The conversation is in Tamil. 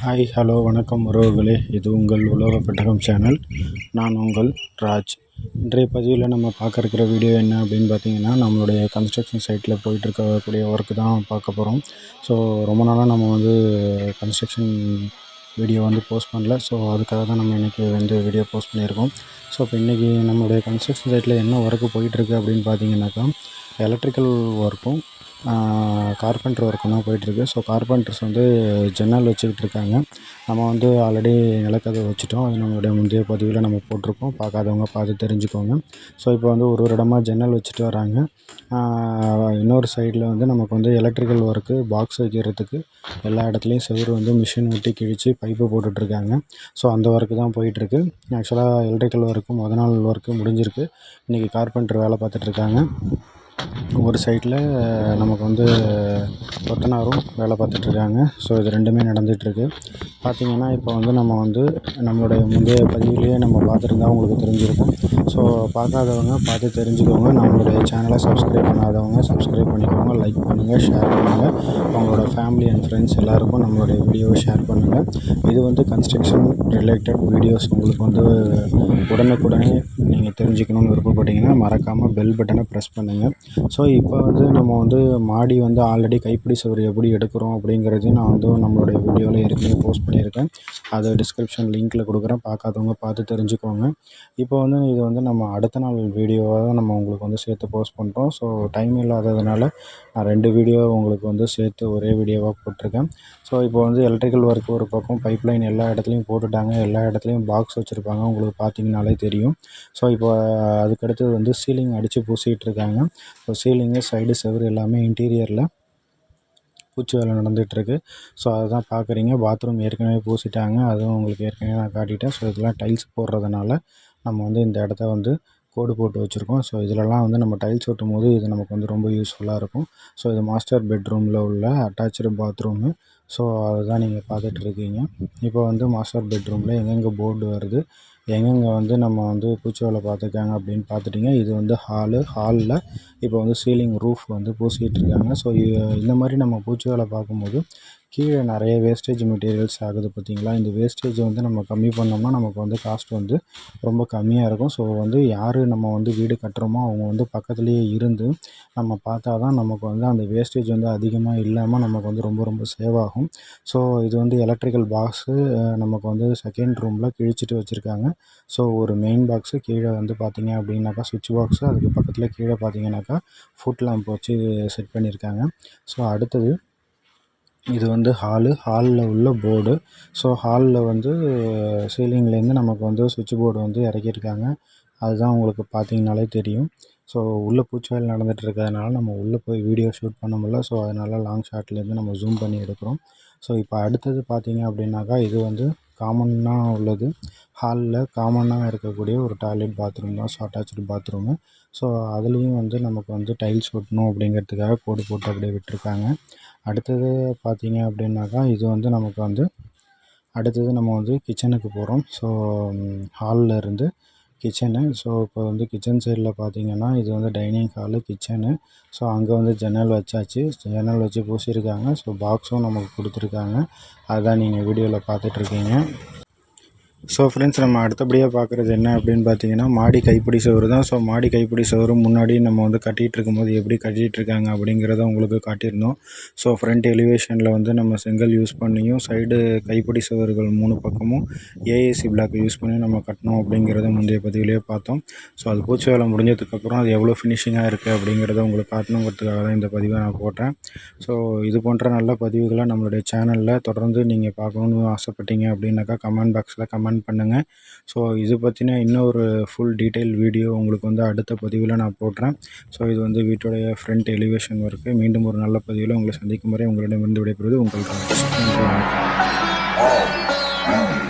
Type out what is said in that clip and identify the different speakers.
Speaker 1: ஹாய் ஹலோ வணக்கம் உறவுகளே. இது உங்கள் உலக பெட்டகம் சேனல். நான் உங்கள் ராஜ். இன்றைய பதிவில் நம்ம பார்க்க வீடியோ என்ன அப்படின்னு பார்த்தீங்கன்னா நம்மளுடைய கன்ஸ்ட்ரக்ஷன் சைட்டில் போயிட்டு இருக்கக்கூடிய ஒர்க்கு தான் பார்க்க போகிறோம் ஸோ ரொம்ப நாளாக நம்ம வந்து கன்ஸ்ட்ரக்ஷன் வீடியோ வந்து போஸ்ட் பண்ணல. ஸோ அதுக்காக தான் நம்ம இன்றைக்கி வந்து வீடியோ போஸ்ட் பண்ணியிருக்கோம். ஸோ இப்போ இன்றைக்கி நம்மளுடைய கன்ஸ்ட்ரக்ஷன் சைட்டில் என்ன ஒர்க்கு போயிட்டுருக்கு அப்படின்னு பார்த்தீங்கன்னாக்கா எலக்ட்ரிக்கல் ஒர்க்கும் கார்பெண்டர் ஒர்க்கும் தான் போயிட்டுருக்கு. ஸோ கார்பெண்டர்ஸ் வந்து ஜன்னல் வச்சுக்கிட்டு இருக்காங்க நம்ம வந்து ஆல்ரெடி நிலக்கதவு வச்சுட்டோம். அது நம்மளுடைய முந்தைய பதிவில் நம்ம போட்டிருக்கோம். பார்க்காதவங்க பார்த்து தெரிஞ்சுக்கோங்க. ஸோ இப்போ வந்து ஒரு ஒரு இடமா ஜன்னல் வச்சுட்டு வராங்க. இன்னொரு சைடில் வந்து நமக்கு வந்து எலக்ட்ரிக்கல் ஒர்க்கு பாக்ஸ் வைக்கிறதுக்கு எல்லா இடத்துலையும் செவுரு வந்து மிஷின் ஒட்டி கிழித்து பைப்பு போட்டுட்ருக்காங்க. ஸோ அந்த ஒர்க்கு தான் போயிட்டுருக்கு. ஆக்சுவலாக எலக்ட்ரிக்கல் ஒர்க்கு முத நாள் ஒர்க்கு முடிஞ்சிருக்கு. இன்றைக்கி கார்பெண்டர் வேலை பார்த்துட்ருக்காங்க. ஒரு சைடில் நமக்கு வந்து கொத்தனாரும் வேலை பார்த்துட்ருக்காங்க. ஸோ இது ரெண்டுமே நடந்துகிட்ருக்கு பார்த்திங்கன்னா இப்போ வந்து நம்ம வந்து நம்மளுடைய முந்தைய பதிவுலேயே நம்ம பார்த்துருந்தா உங்களுக்கு தெரிஞ்சிருக்கும். ஸோ பார்க்காதவங்க பார்த்து தெரிஞ்சுக்கோங்க. நம்மளுடைய சேனலை சப்ஸ்கிரைப் பண்ணாதவங்க சப்ஸ்கிரைப் பண்ணிக்கோங்க. லைக் பண்ணுங்கள் ஷேர் பண்ணுங்கள் அவங்களோட ஃபேமிலி அண்ட் ஃப்ரெண்ட்ஸ் எல்லாருக்கும் நம்மளுடைய வீடியோவை ஷேர் பண்ணுங்கள் இது வந்து கன்ஸ்ட்ரக்ஷன் ரிலேட்டட் வீடியோஸ் உங்களுக்கு வந்து உடனுக்குடனே நீங்கள் தெரிஞ்சுக்கணுன்னு விருப்பப்பட்டீங்கன்னா மறக்காமல் பெல் பட்டனை ப்ரெஸ் பண்ணுங்கள் ஸோ இப்போ வந்து நம்ம வந்து மாடி வந்து ஆல்ரெடி கைப்பிடி சுவர் எப்படி எடுக்கிறோம் அப்படிங்கிறதையும் நான் வந்து நம்மளுடைய வீடியோவில் ஏற்கனவே போஸ்ட் பண்ணியிருக்கேன். அதை டிஸ்கிரிப்ஷன் லிங்க்கில் கொடுக்குறேன். பார்க்காதவங்க பார்த்து தெரிஞ்சுக்கோங்க. இப்போ வந்து இது வந்து நம்ம அடுத்த நாள் வீடியோவாக தான் நம்ம உங்களுக்கு வந்து சேர்த்து போஸ்ட் பண்ணுறோம் ஸோ டைம் இல்லாததுனால நான் ரெண்டு வீடியோ உங்களுக்கு வந்து சேர்த்து ஒரே வீடியோவாக போட்டிருக்கேன். ஸோ இப்போ வந்து எலக்ட்ரிக்கல் ஒர்க் ஒரு பக்கம் பைப் லைன் எல்லா இடத்துலையும் போட்டுட்டாங்க. எல்லா இடத்துலையும் பாக்ஸ் வச்சுருப்பாங்க. உங்களுக்கு பார்த்தீங்கனாலே தெரியும். ஸோ இப்போ அதுக்கடுத்து வந்து சீலிங் அடித்து பூசிகிட்டு இருக்காங்க. ஸோ சீலிங்கு சைடு செவுரு எல்லாமே இன்டீரியரில் பூச்சி வேலை நடந்துகிட்ருக்கு. ஸோ அதுதான் பார்க்குறீங்க. பாத்ரூம் ஏற்கனவே பூசிட்டாங்க. அதுவும் உங்களுக்கு ஏற்கனவே நான் காட்டிட்டேன். ஸோ இதெல்லாம் டைல்ஸ் போடுறதுனால நம்ம வந்து இந்த இடத்த வந்து கோடு போட்டு வச்சுருக்கோம். ஸோ இதிலலாம் வந்து நம்ம டைல்ஸ் ஒட்டும் போது இது நமக்கு வந்து ரொம்ப யூஸ்ஃபுல்லாக இருக்கும். ஸோ இது மாஸ்டர் பெட்ரூமில் உள்ள அட்டாச்சு பாத்ரூமு ஸோ அதுதான் நீங்கள் பார்த்துட்ருக்கீங்க இப்போ வந்து மாஸ்டர் பெட்ரூமில் எங்கெங்கே போர்டு வருது? எங்கெங்கே வந்து நம்ம வந்து பூச்சி வேலை பார்த்துருக்காங்க அப்படின்னு பார்த்துட்டிங்க இது வந்து ஹாலு ஹாலில் இப்போ வந்து சீலிங் ரூஃப் வந்து பூசிக்கிட்டு இருக்காங்க. ஸோ இந்த மாதிரி நம்ம பூச்சி வேலை பார்க்கும்போது கீழே நிறைய வேஸ்டேஜ் மெட்டீரியல்ஸ் ஆகுது பார்த்திங்களா? இந்த வேஸ்டேஜை வந்து நம்ம கம்மி பண்ணோம்னா நமக்கு வந்து காஸ்ட் வந்து ரொம்ப கம்மியாக இருக்கும். ஸோ வந்து யார் நம்ம வந்து வீடு கட்டுறோமோ அவங்க வந்து பக்கத்துலேயே இருந்து நம்ம பார்த்தா தான் நமக்கு வந்து அந்த வேஸ்டேஜ் வந்து அதிகமாக இல்லாமல் நமக்கு வந்து ரொம்ப ரொம்ப சேவ் ஆகும் ஸோ இது வந்து எலக்ட்ரிக்கல் பாக்ஸு நமக்கு வந்து செகண்ட் ரூமில் கிழிச்சிட்டு வச்சுருக்காங்க. ஸோ ஒரு மெயின் பாக்ஸு கீழே வந்து பார்த்திங்க அப்படின்னாக்கா சுவிட்ச் பாக்ஸு அதுக்கு பக்கத்தில் கீழே பார்த்தீங்கன்னாக்கா ஃபுட் லேம்ப் வச்சு செட் பண்ணியிருக்காங்க ஸோ அடுத்தது இது வந்து ஹாலு ஹாலில் உள்ள போர்டு ஸோ ஹாலில் வந்து சீலிங்லேருந்து நமக்கு வந்து சுவிட்ச் போர்டு வந்து இறக்கிருக்காங்க அதுதான் உங்களுக்கு பார்த்தீங்கனாலே தெரியும். ஸோ உள்ளே பூச்சி நடந்துட்டு நடந்துகிட்டு இருக்கிறதுனால நம்ம உள்ளே போய் வீடியோ ஷூட் பண்ண முடியல. ஸோ அதனால் லாங் ஷாட்லேருந்து நம்ம ஜூம் பண்ணி எடுக்கிறோம். ஸோ இப்போ அடுத்தது பார்த்தீங்க அப்படின்னாக்கா இது வந்து காமனாக உள்ளது. ஹாலில் காமனாக இருக்கக்கூடிய ஒரு டாய்லெட் பாத்ரூம் தான். ஸோ அட்டாச்சு பாத்ரூமு ஸோ அதுலேயும் வந்து நமக்கு வந்து டைல்ஸ் ஒட்டணும் அப்படிங்கிறதுக்காக கோடு போட்டு அப்படியே விட்டுருக்காங்க. அடுத்தது பார்த்தீங்க அப்படின்னாக்கா இது வந்து நமக்கு வந்து அடுத்தது நம்ம வந்து கிச்சனுக்கு போகிறோம் ஸோ ஹாலில் இருந்து கிச்சனு ஸோ இப்போ வந்து கிச்சன் சைடில் பார்த்தீங்கன்னா இது வந்து டைனிங் ஹாலு கிச்சனு ஸோ அங்கே வந்து ஜன்னல் வச்சாச்சு. ஜன்னல் வச்சு பூசியிருக்காங்க. ஸோ பாக்ஸும் நமக்கு கொடுத்துருக்காங்க. அதுதான் நீங்கள் வீடியோவில் பார்த்துட்ருக்கீங்க ஸோ ஃப்ரெண்ட்ஸ் நம்ம அடுத்தபடியாக பார்க்குறது என்ன அப்படின்னு பார்த்தீங்கன்னா மாடி கைப்பிடி சோறு தான். ஸோ மாடி கைப்பிடி சோறு முன்னாடி நம்ம வந்து கட்டிகிட்டு இருக்கும்போது எப்படி கட்டிகிட்டு இருக்காங்க அப்படிங்கிறத உங்களுக்கு காட்டியிருந்தோம். ஸோ ஃப்ரண்ட் எலிவேஷனில் வந்து நம்ம செங்கல் யூஸ் பண்ணியும் சைடு கைப்பிடி சுவர்கள் மூணு பக்கமும் ஏஏசி பிளாக் யூஸ் பண்ணி நம்ம கட்டினோம் அப்படிங்கிறத முந்தைய பதிவிலேயே பார்த்தோம். ஸோ அது பூச்சி வேலை முடிஞ்சதுக்கப்புறம் அது எவ்வளோ ஃபினிஷிங்காக இருக்குது அப்படிங்கிறத உங்களுக்கு காட்டணுங்கிறதுக்காக தான் இந்த பதிவை நான் போட்டேன். ஸோ இது போன்ற நல்ல பதிவுகளை நம்மளுடைய சேனலில் தொடர்ந்து நீங்கள் பார்க்கணுன்னு ஆசைப்பட்டீங்க அப்படின்னாக்கா கமெண்ட் பாக்ஸில் கமெண்ட் கமெண்ட் பண்ணுங்கள் ஸோ இது பற்றின இன்னொரு ஃபுல் டீட்டெயில் வீடியோ உங்களுக்கு வந்து அடுத்த பதிவில் நான் போடுறேன். ஸோ இது வந்து வீட்டுடைய ஃப்ரண்ட் எலிவேஷன் ஒர்க்கு மீண்டும் ஒரு நல்ல பதிவில் உங்களை சந்திக்கும் வரை உங்களிடமிருந்து விடைபெறுவது உங்களுக்கு நன்றி.